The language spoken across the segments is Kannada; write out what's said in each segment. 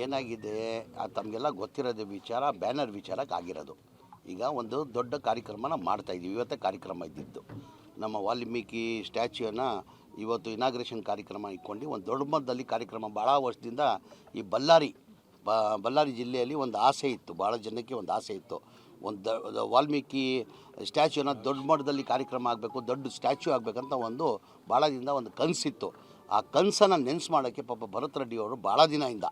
ಏನಾಗಿದೆ ಅದು ತಮಗೆಲ್ಲ ಗೊತ್ತಿರೋದು ವಿಚಾರ, ಬ್ಯಾನರ್ ವಿಚಾರಕ್ಕೆ ಆಗಿರೋದು. ಈಗ ಒಂದು ದೊಡ್ಡ ಕಾರ್ಯಕ್ರಮನ ಮಾಡ್ತಾ ಇದ್ದೀವಿ. ಇವತ್ತೇ ಕಾರ್ಯಕ್ರಮ ಇದ್ದಿದ್ದು. ನಮ್ಮ ವಾಲ್ಮೀಕಿ ಸ್ಟ್ಯಾಚ್ಯೂನ ಇವತ್ತು ಇನಾಗ್ರೇಷನ್ ಕಾರ್ಯಕ್ರಮ ಇಟ್ಕೊಂಡು, ಒಂದು ದೊಡ್ಡ ಮಟ್ಟದಲ್ಲಿ ಕಾರ್ಯಕ್ರಮ. ಭಾಳ ವರ್ಷದಿಂದ ಈ ಬಳ್ಳಾರಿ ಬಳ್ಳಾರಿ ಜಿಲ್ಲೆಯಲ್ಲಿ ಒಂದು ಆಸೆ ಇತ್ತು. ಭಾಳ ಜನಕ್ಕೆ ಒಂದು ಆಸೆ ಇತ್ತು. ಒಂದು ವಾಲ್ಮೀಕಿ ಸ್ಟ್ಯಾಚ್ಯೂನ ದೊಡ್ಡ ಮಟ್ಟದಲ್ಲಿ ಕಾರ್ಯಕ್ರಮ ಆಗಬೇಕು, ದೊಡ್ಡ ಸ್ಟ್ಯಾಚ್ಯೂ ಆಗಬೇಕಂತ ಒಂದು ಭಾಳ ದಿನದ ಒಂದು ಕನಸಿತ್ತು. ಆ ಕನಸನ್ನು ನೆನೆಸು ಮಾಡೋಕ್ಕೆ ಪಾಪ ಭರತ್ ರೆಡ್ಡಿಯವರು ಭಾಳ ದಿನದಿಂದ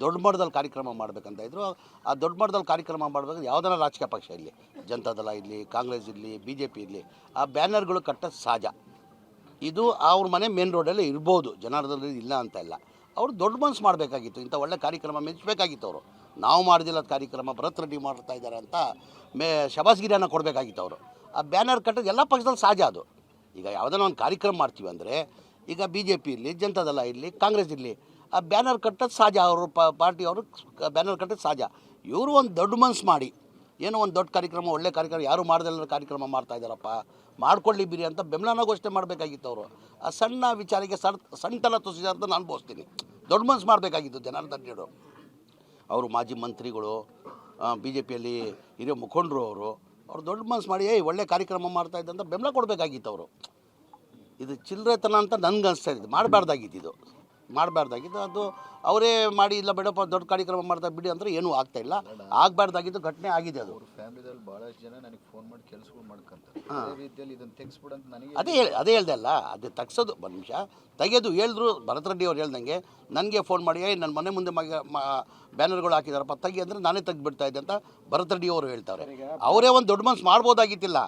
ದೊಡ್ಡ ಮಟ್ಟದಲ್ಲಿ ಕಾರ್ಯಕ್ರಮ ಮಾಡಬೇಕಂತ ಇದ್ದರು ಆ ದೊಡ್ಡ ಮಟ್ಟದಲ್ಲಿ ಕಾರ್ಯಕ್ರಮ ಮಾಡಬೇಕಂದ್ರೆ ಯಾವುದಾರ ರಾಜಕೀಯ ಪಕ್ಷ ಇರಲಿ ಜನತಾದಳ ಇರಲಿ, ಕಾಂಗ್ರೆಸ್ ಇರಲಿ ಬಿ ಜೆ ಪಿ ಇರಲಿ, ಆ ಬ್ಯಾನರ್ಗಳು ಕಟ್ಟೋದು ಸಹಜ. ಇದು ಅವ್ರ ಮನೆ ಮೇನ್ ರೋಡಲ್ಲಿ ಇರ್ಬೋದು ಜನಾರ್ದನ ಇಲ್ಲ ಅಂತ ಇಲ್ಲ. ಅವರು ದೊಡ್ಡ ಮನ್ಸು ಮಾಡಬೇಕಾಗಿತ್ತು, ಇಂಥ ಒಳ್ಳೆ ಕಾರ್ಯಕ್ರಮ ಮೆಚ್ಚಬೇಕಾಗಿತ್ತು ಅವರು. ನಾವು ಮಾಡಿದಿಲ್ಲ ಕಾರ್ಯಕ್ರಮ, ಭರತ್ ರೆಡ್ಡಿ ಮಾಡ್ತಾ ಇದ್ದಾರೆ ಅಂತ ಮೇ, ಶಬಾಸ್ಗಿರಿಯನ್ನು ಕೊಡಬೇಕಾಗಿತ್ತು ಅವರು. ಆ ಬ್ಯಾನರ್ ಕಟ್ಟೋದು ಎಲ್ಲ ಪಕ್ಷದಲ್ಲಿ ಸಹಜ ಅದು. ಈಗ ಯಾವುದನ್ನ ಒಂದು ಕಾರ್ಯಕ್ರಮ ಮಾಡ್ತೀವಿ ಅಂದರೆ, ಈಗ ಬಿ ಜೆ ಪಿ ಇರಲಿ ಜನತಾದಳ ಇರಲಿ, ಕಾಂಗ್ರೆಸ್ ಇರಲಿ ಆ ಬ್ಯಾನರ್ ಕಟ್ಟೋದು ಸಹಜ ಅವರು ಪಾರ್ಟಿ ಅವರು ಬ್ಯಾನರ್ ಕಟ್ಟೋದು ಸಹಜ ಇವರು ಒಂದು ದೊಡ್ಡ ಮನ್ಸು ಮಾಡಿ, ಏನೋ ಒಂದು ದೊಡ್ಡ ಕಾರ್ಯಕ್ರಮ, ಒಳ್ಳೆ ಕಾರ್ಯಕ್ರಮ, ಯಾರು ಮಾಡ್ದಲ್ಲ ಕಾರ್ಯಕ್ರಮ ಮಾಡ್ತಾ ಇದ್ದಾರಪ್ಪ, ಮಾಡ್ಕೊಳ್ಳಿ ಬಿರಿ ಅಂತ ಬೆಂಬಲನ ಘೋಷಣೆ ಮಾಡಬೇಕಾಗಿತ್ತು ಅವರು. ಆ ಸಣ್ಣ ವಿಚಾರಕ್ಕೆ ಸಣ್ಣ ಸಣ್ಣತನ ತುಸಿದ ಅಂತ ನಾನು ಅನ್ಭವಿಸ್ತೀನಿ ದೊಡ್ಡ ಮನ್ಸು ಮಾಡಬೇಕಾಗಿತ್ತು ಜನಾರ್ದನ್ ರೆಡ್ಡಿ ಅವರು ಮಾಜಿ ಮಂತ್ರಿಗಳು ಬಿ ಜೆ ಪಿಯಲ್ಲಿ ಹಿರಿಯ ಮುಖಂಡರು ಅವರು, ಅವ್ರು ದೊಡ್ಡ ಮನ್ಸು ಮಾಡಿ, ಏಯ್, ಒಳ್ಳೆ ಕಾರ್ಯಕ್ರಮ ಮಾಡ್ತಾ ಇದ್ದಂತ ಬೆಂಬಲ ಕೊಡಬೇಕಾಗಿತ್ತು ಅವರು. ಇದು ಚಿಲ್ಲರೆತನ ಅಂತ ನನಗೆ ಅನಿಸ್ತಾ ಇದ್ದು ಮಾಡಬಾರ್ದಾಗಿತ್ತು ಇದು. ಮಾಡಬಾರ್ದಾಗಿತ್ತು ಅದು ಅವರೇ ಮಾಡಿ ಇಲ್ಲ ಬೇಡಪ್ಪ ದೊಡ್ಡ ಕಾರ್ಯಕ್ರಮ ಮಾಡ್ತಾ ಬಿಡಿ ಅಂದರೆ ಏನೂ ಆಗ್ತಾ ಇಲ್ಲ. ಆಗಬಾರ್ದಾಗಿದ್ದು ಘಟನೆ ಆಗಿದೆ ಅದು. ಅವ್ರ ಫ್ಯಾಮಿಲಿದಲ್ಲಿ ಭಾಳಷ್ಟು ಜನ ನನಗೆ ಫೋನ್ ಮಾಡಿ ಕೆಲಸಗಳು ಮಾಡ್ಕೊಂತಾರೆ. ಅದೇ ರೀತಿಯಲ್ಲಿ ಇದನ್ನು ತೆಗಿಸ್ಬಿಡು ಅಂತ ನನಗೆ ಅದೇ ಹೇಳಿ ಅದೇ ಹೇಳ್ದೆ ಅಲ್ಲ ಅದು ತಗ್ಸೋದು ಒಂದು ನಿಮಿಷ. ತೆಗೆದು ಹೇಳಿದ್ರು ಭರತ್ ರೆಡ್ಡಿ ಅವ್ರು ಹೇಳ್ದಂಗೆ ನನಗೆ ಫೋನ್ ಮಾಡಿ ಏಯ್ ನನ್ನ ಮನೆ ಮುಂದೆ ಮಗ ಬ್ಯಾನರ್ಗಳು ಹಾಕಿದಾರಪ್ಪ ತೆಗಿ ಅಂದರೆ ನಾನೇ ತೆಗ್ದುಬಿಡ್ತಾ ಇದ್ದೆ ಅಂತ ಭರತ್ ರೆಡ್ಡಿ ಅವರು ಹೇಳ್ತಾರೆ. ಅವರೇ ಒಂದು ದೊಡ್ಡ ಮನ್ಸು ಮಾಡ್ಬೋದಾಗಿತ್ತಿಲ್ಲ.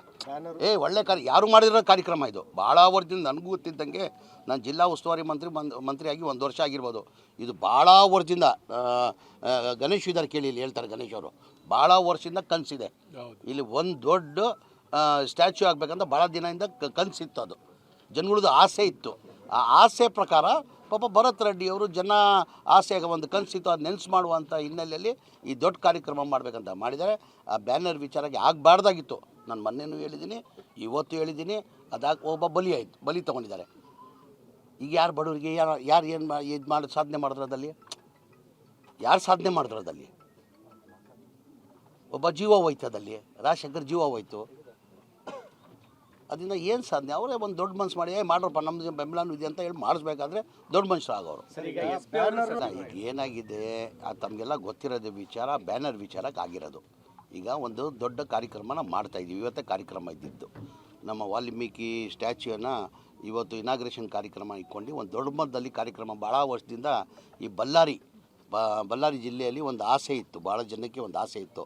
ಏ ಒಳ್ಳೆ ಕಾರ್ಯ ಯಾರು ಮಾಡಿರೋ ಕಾರ್ಯಕ್ರಮ ಇದು. ಭಾಳ ವರ್ಷದಿಂದ ನನಗೂ ಗೊತ್ತಿದ್ದಂಗೆ ನಾನು ಜಿಲ್ಲಾ ಉಸ್ತುವಾರಿ ಮಂತ್ರಿ ಮಂತ್ ಮಂತ್ರಿಯಾಗಿ ಒಂದು ವರ್ಷ ಆಗಿರ್ಬೋದು. ಇದು ಭಾಳ ವರ್ಷದಿಂದ ಗಣೇಶ್ ಇದ್ದಾರೆ ಕೇಳಿ ಇಲ್ಲಿ ಹೇಳ್ತಾರೆ ಗಣೇಶ್ ಅವರು. ಭಾಳ ವರ್ಷದಿಂದ ಕನಸಿದೆ. ಇಲ್ಲಿ ಒಂದು ದೊಡ್ಡ ಸ್ಟ್ಯಾಚ್ಯೂ ಆಗಬೇಕಂತ ಭಾಳ ದಿನದಿಂದ ಕನಸಿತ್ತು ಅದು. ಜನಗಳದ್ದು ಆಸೆ ಇತ್ತು. ಆ ಆಸೆ ಪ್ರಕಾರ ಪಾಪ ಭರತ್ ರೆಡ್ಡಿ ಅವರು ಜನ ಆಸೆಯಾಗ ಒಂದು ಕನಸಿತ್ತು ಅದು ನೆನ್ಸು ಮಾಡುವಂಥ ಹಿನ್ನೆಲೆಯಲ್ಲಿ ಈ ದೊಡ್ಡ ಕಾರ್ಯಕ್ರಮ ಮಾಡಬೇಕಂತ ಮಾಡಿದರೆ ಆ ಬ್ಯಾನರ್ ವಿಚಾರಕ್ಕೆ ಆಗಬಾರ್ದಾಗಿತ್ತು. ನಾನು ಮೊನ್ನೆನೂ ಹೇಳಿದ್ದೀನಿ ಇವತ್ತು ಹೇಳಿದ್ದೀನಿ ಅದಾಗ ಒಬ್ಬ ಬಲಿ ಆಯಿತು ಬಲಿ ತೊಗೊಂಡಿದ್ದಾರೆ. ಈಗ ಯಾರು ಬಡವರಿಗೆ ಯಾರು ಯಾರು ಏನು ಮಾ ಇದು ಮಾಡಿ ಸಾಧನೆ ಮಾಡಿದ್ರದಲ್ಲಿ? ಯಾರು ಸಾಧನೆ ಮಾಡಿದ್ರದಲ್ಲಿ? ಒಬ್ಬ ಜೀವ ಹೋಯ್ತು ಅದಲ್ಲಿ ರಾಜಶಂಕರ್ ಜೀವ ಹೋಯ್ತು. ಅದರಿಂದ ಏನು ಸಾಧನೆ? ಅವರೇ ಒಂದು ದೊಡ್ಡ ಮನ್ಸು ಮಾಡಿ ಏ ಮಾಡ್ರಪ್ಪ ನಮ್ಮದು ಬೆಂಬಲನೂ ಇದೆ ಅಂತ ಹೇಳಿ ಮಾಡಿಸ್ಬೇಕಾದ್ರೆ ದೊಡ್ಡ ಮನುಷ್ಯರು ಆಗೋರು. ಈಗ ಏನಾಗಿದೆ? ಆ ತಮಗೆಲ್ಲ ಗೊತ್ತಿರೋದು ವಿಚಾರ ಬ್ಯಾನರ್ ವಿಚಾರಕ್ಕೆ ಆಗಿರೋದು. ಈಗ ಒಂದು ದೊಡ್ಡ ಕಾರ್ಯಕ್ರಮನ ಮಾಡ್ತಾಯಿದ್ದೀವಿ ಇವತ್ತೇ ಕಾರ್ಯಕ್ರಮ ಇದ್ದಿದ್ದು. ನಮ್ಮ ವಾಲ್ಮೀಕಿ ಸ್ಟ್ಯಾಚ್ಯೂನ ಇವತ್ತು ಇನಾಗ್ರೇಷನ್ ಕಾರ್ಯಕ್ರಮ ಇಟ್ಕೊಂಡು, ಒಂದು ದೊಡ್ಡ ಮಟ್ಟದಲ್ಲಿ ಕಾರ್ಯಕ್ರಮ. ಭಾಳ ವರ್ಷದಿಂದ ಈ ಬಳ್ಳಾರಿ ಬಳ್ಳಾರಿ ಜಿಲ್ಲೆಯಲ್ಲಿ ಒಂದು ಆಸೆ ಇತ್ತು. ಭಾಳ ಜನಕ್ಕೆ ಒಂದು ಆಸೆ ಇತ್ತು.